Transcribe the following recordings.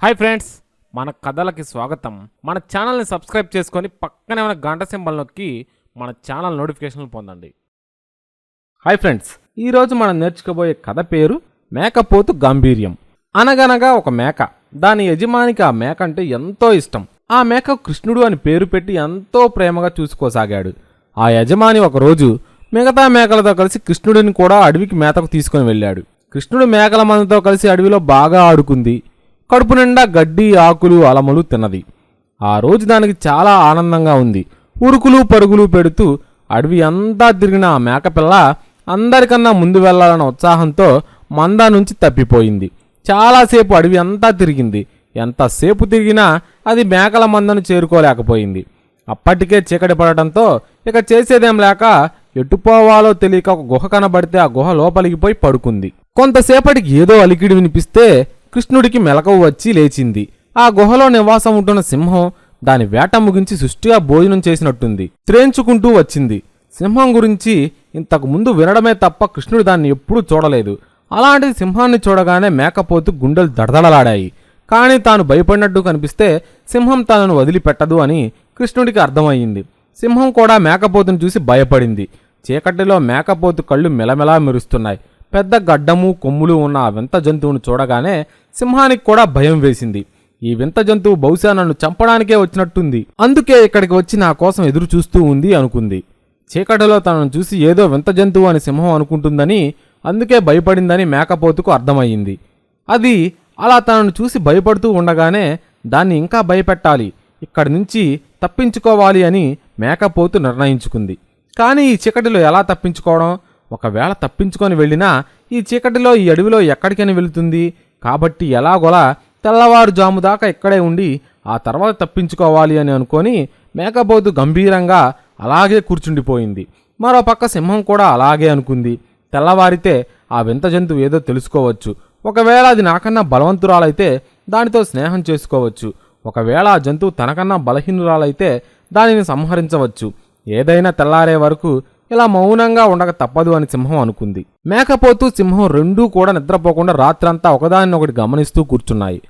Hi friends మన కథలకి స్వాగతం. మన ఛానల్ని సబ్స్క్రైబ్ చేసుకొని పక్కనే ఉన్న గంట సింబల్ నొక్కి మన ఛానల్ నోటిఫికేషన్లు పొందండి. హాయ్ ఫ్రెండ్స్ ఈరోజు మనం నేర్చుకోబోయే కథ పేరు మేకపోతు గాంభీర్యం. అనగనగా ఒక మేక. దాని యజమానికి ఆ మేక అంటే ఎంతో ఇష్టం. ఆ మేక కృష్ణుడు అని పేరు పెట్టి ఎంతో ప్రేమగా చూసుకోసాగాడు. ఆ యజమాని ఒకరోజు మిగతా మేకలతో కలిసి కృష్ణుడిని కూడా అడవికి మేతకు తీసుకొని వెళ్ళాడు. కృష్ణుడు మేకల మందుతో కలిసి అడవిలో బాగా ఆడుకుంది. కడుపు నిండా గడ్డి ఆకులు అలములు తిన్నది. ఆ రోజు దానికి చాలా ఆనందంగా ఉంది. ఉరుకులు పరుగులు పెడుతూ అడవి అంతా తిరిగిన ఆ మేకపిల్ల అందరికన్నా ముందు వెళ్ళాలన్న ఉత్సాహంతో మంద నుంచి తప్పిపోయింది. చాలాసేపు అడవి అంతా తిరిగింది. ఎంతసేపు తిరిగినా అది మేకల మందను చేరుకోలేకపోయింది. అప్పటికే చీకటి పడటంతో ఇక చేసేదేం లేక ఎటుపోవాలో తెలియక ఒక గుహ కనబడితే ఆ గుహ లోపలికి పోయి పడుకుంది. కొంతసేపటికి ఏదో అలికిడి వినిపిస్తే కృష్ణుడికి మెలకువ వచ్చి లేచింది. ఆ గుహలో నివాసం ఉంటున్న సింహం దాని వేట ముగించి సుష్టిగా భోజనం చేసినట్టుంది. త్రేంచుకుంటూ వచ్చింది. సింహం గురించి ఇంతకు ముందు వినడమే తప్ప కృష్ణుడు దాన్ని ఎప్పుడూ చూడలేదు. అలాంటిది సింహాన్ని చూడగానే మేకపోతు గుండెలు దడదడలాడాయి. కానీ తాను భయపడినట్టు కనిపిస్తే సింహం తనను వదిలిపెట్టదు అని కృష్ణుడికి అర్థమయ్యింది. సింహం కూడా మేకపోతును చూసి భయపడింది. చీకటిలో మేకపోతు కళ్ళు మెలమెలా మెరుస్తున్నాయి. పెద్ద గడ్డము కొమ్ములు ఉన్న ఆ వింత జంతువును చూడగానే సింహానికి కూడా భయం వేసింది. ఈ వింత జంతువు బహుశా నన్ను చంపడానికే వచ్చినట్టుంది. అందుకే ఇక్కడికి వచ్చి నా కోసం ఎదురు చూస్తూ ఉంది అనుకుంది. చీకటిలో తనను చూసి ఏదో వింత జంతువు అని సింహం అనుకుంటుందని అందుకే భయపడిందని మేకపోతుకు అర్థమయ్యింది. అది అలా తనను చూసి భయపడుతూ ఉండగానే దాన్ని ఇంకా భయపెట్టాలి ఇక్కడి నుంచి తప్పించుకోవాలి అని మేకపోతు నిర్ణయించుకుంది. కానీ ఈ చీకటిలో ఎలా తప్పించుకోవడం? ఒకవేళ తప్పించుకొని వెళ్ళినా ఈ చీకటిలో ఈ అడవిలో ఎక్కడికని వెళుతుంది. కాబట్టి ఎలాగోలా తెల్లవారుజాము దాకా ఇక్కడే ఉండి ఆ తర్వాత తప్పించుకోవాలి అని అనుకొని మేకపోతు గంభీరంగా అలాగే కూర్చుండిపోయింది. మరో పక్క సింహం కూడా అలాగే అనుకుంది. తెల్లవారితే ఆ వింత జంతువు ఏదో తెలుసుకోవచ్చు. ఒకవేళ అది నాకన్నా బలవంతురాలైతే దానితో స్నేహం చేసుకోవచ్చు. ఒకవేళ ఆ జంతువు తనకన్నా బలహీనురాలైతే దానిని సంహరించవచ్చు. ఏదైనా తెల్లారే వరకు ఇలా మౌనంగా ఉండక తప్పదు అని సింహం అనుకుంది. మేకపోతు సింహం రెండూ కూడా నిద్రపోకుండా రాత్రంతా ఒకదానినొకటి గమనిస్తూ కూర్చున్నాయి.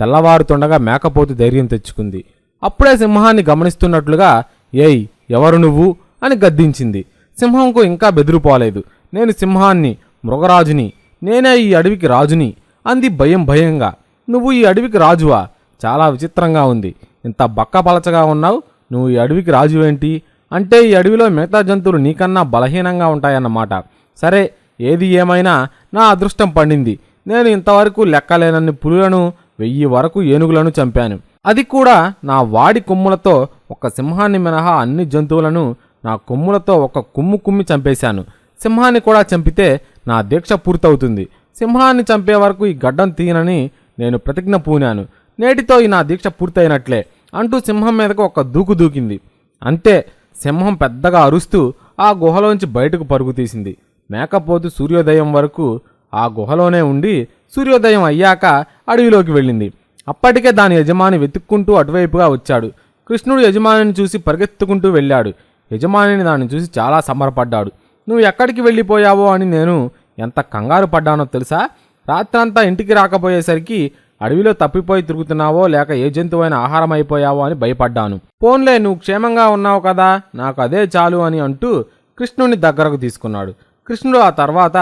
తెల్లవారుతుండగా మేకపోతు ధైర్యం తెచ్చుకుంది. అప్పుడే సింహాన్ని గమనిస్తున్నట్లుగా ఏయ్ ఎవరు నువ్వు? అని గద్దించింది. సింహంకు ఇంకా బెదిరిపోలేదు. నేను సింహాన్ని మృగరాజుని నేనే ఈ అడవికి రాజుని అంది భయం భయంగా. నువ్వు ఈ అడవికి రాజువా? చాలా విచిత్రంగా ఉంది. ఇంత బక్కపలచగా ఉన్నావు. నువ్వు ఈ అడవికి రాజువేంటి? అంటే ఈ అడవిలో మిగతా జంతువులు నీకన్నా బలహీనంగా ఉంటాయన్నమాట. సరే ఏది ఏమైనా నా అదృష్టం పండింది. నేను ఇంతవరకు లెక్కలేనన్ని పులులను వెయ్యి వరకు ఏనుగులను చంపాను. అది కూడా నా వాడి కొమ్ములతో ఒక సింహాన్ని మినహా అన్ని జంతువులను నా కొమ్ములతో ఒక కుమ్ము కుమ్మి చంపేశాను. సింహాన్ని కూడా చంపితే నా దీక్ష పూర్తవుతుంది. సింహాన్ని చంపే వరకు ఈ గడ్డం తీయనని నేను ప్రతిజ్ఞ పూనాను. నేటితో ఈ నా దీక్ష పూర్తయినట్లే అంటూ సింహం మీదకు ఒక దూకు దూకింది. అంతే సింహం పెద్దగా అరుస్తూ ఆ గుహలోంచి బయటకు పరుగు తీసింది. మేకపోతు సూర్యోదయం వరకు ఆ గుహలోనే ఉండి సూర్యోదయం అయ్యాక అడవిలోకి వెళ్ళింది. అప్పటికే దాని యజమాని వెతుక్కుంటూ అటువైపుగా వచ్చాడు. కృష్ణుడు యజమానిని చూసి పరిగెత్తుకుంటూ వెళ్ళాడు. యజమానిని దాన్ని చూసి చాలా సంబరపడ్డాడు. నువ్వు ఎక్కడికి వెళ్ళిపోయావో అని నేను ఎంత కంగారు పడ్డానో తెలుసా? రాత్రంతా ఇంటికి రాకపోయేసరికి అడవిలో తప్పిపోయి తిరుగుతున్నావో లేక ఏ జంతువైన ఆహారం అయిపోయావో అని భయపడ్డాను. పోన్లే నువ్వు క్షేమంగా ఉన్నావు కదా నాకు అదే చాలు అని అంటూ కృష్ణుని దగ్గరకు తీసుకున్నాడు. కృష్ణుడు ఆ తర్వాత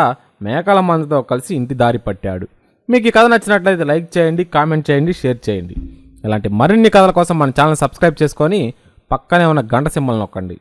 మేకల మందతో కలిసి ఇంటి దారి పట్టాడు. మీకు ఈ కథ నచ్చినట్లయితే లైక్ చేయండి కామెంట్ చేయండి షేర్ చేయండి. ఇలాంటి మరిన్ని కథల కోసం మన ఛానల్ సబ్స్క్రైబ్ చేసుకొని పక్కనే ఉన్న గంట సింబల్ నొక్కండి.